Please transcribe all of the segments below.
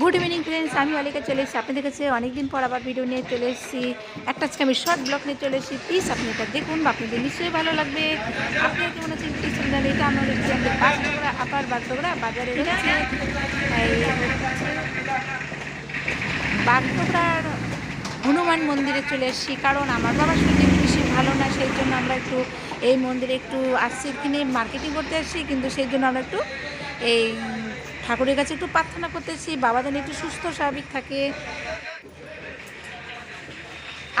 Good evening friends আমি অলিকা চলে এসেছি আপনাদের কাছে। অনেকদিন পর আবার ভিডিও নিয়ে চলে এসেছি। একটা আজকে আমি শর্ট ব্লগ নিয়ে চলে এসেছি। প্লিজ আপনি এটা দেখুন বা আপনাদের নিশ্চয়ই ভালো লাগবে। আপনি কেমন আছেন? প্লিজ জানেন এটা আমরা হচ্ছে আমাদের বাগডোগরা আপার বাগডোগরা বাজারে রয়েছে বাগডোগরার হনুমান মন্দিরে চলে এসেছি। কারণ আমার বাবার শরীর বেশি ভালো না, সেই জন্য আমরা একটু এই মন্দিরে একটু আসছি কিনে মার্কেটিং করতে আসছি। কিন্তু সেই জন্য আমরা একটু এই ঠাকুরের কাছে একটু প্রার্থনা করতেছি বাবা যেন একটু সুস্থ, স্বাভাবিক থাকে।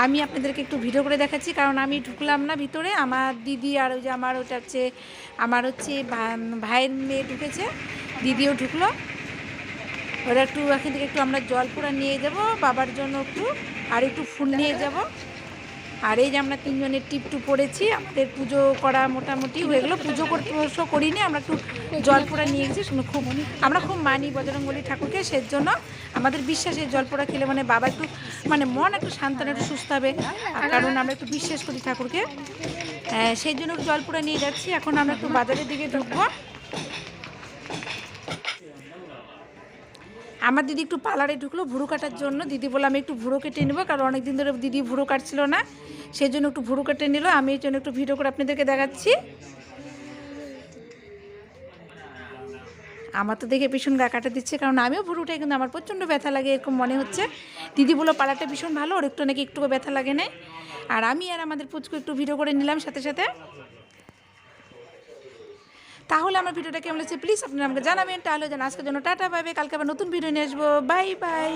আমি আপনাদেরকে একটু ভিডিও করে দেখাচ্ছি, কারণ আমি ঢুকলাম না ভিতরে। আমার দিদি আর ওই যে আমার ওটা হচ্ছে, আমার হচ্ছে ভাইয়ের মেয়ে ঢুকেছে। দিদিও ঢুকলো। ওরা একটু এখান থেকে একটু আমরা জল পুরা নিয়ে যাব, বাবার জন্য একটু, আর একটু ফুল নিয়ে যাব। আর এই যে আমরা তিনজনের টিপটু পড়েছি আমাদের পুজো করা মোটামুটি হয়ে গেলো। পুজো করতে অবশ্য করিনি আমরা একটু জল পোড়া নিয়ে গেছি শুনে খুব আমরা খুব মানি বজরঙ্গলী ঠাকুরকে সেই জন্য আমাদের বিশ্বাসে জল পোড়া খেলে মানে বাবা একটু মানে মন একটু শান্ত একটু সুস্থ হবে। কারণ আমরা একটু বিশ্বাস করি ঠাকুরকে। আহ, সেই জন্য জল পোড়া নিয়ে যাচ্ছি। এখন আমরা একটু বাজারের দিকে ঢুকবো। আমার দিদি একটু পার্লারে ঢুকলো ভুরু কাটার জন্য। দিদি বলল, আমি একটু ভুরু কেটে নেব, কারণ অনেক দিন ধরে দিদি ভুরু কাটছিল না। সেই জন্য একটু ভুরু কেটে নিল। আমি এই জন্য একটু ভিডিও করে আপনাদেরকে দেখাচ্ছি। আমার তো দেখে ভীষণ গা কাটা দিচ্ছে, কারণ আমিও ভুরুটাই, কিন্তু আমার প্রচণ্ড ব্যথা লাগে এরকম মনে হচ্ছে। দিদি বলল পাড়াটা ভীষণ ভালো, ওর একটু নাকি একটুকু ব্যথা লাগে না আর আমি আর আমাদের পুচকু একটু ভিডিও করে নিলাম সাথে সাথে। তাহলে আমার ভিডিওটা কেমন লাগছে প্লিজ আপনারা আমাকে জানাবেন। তাহলে যেন আজকের জন্য টাটা পাবে কালকে আবার নতুন ভিডিও নিয়ে আসব। Bye bye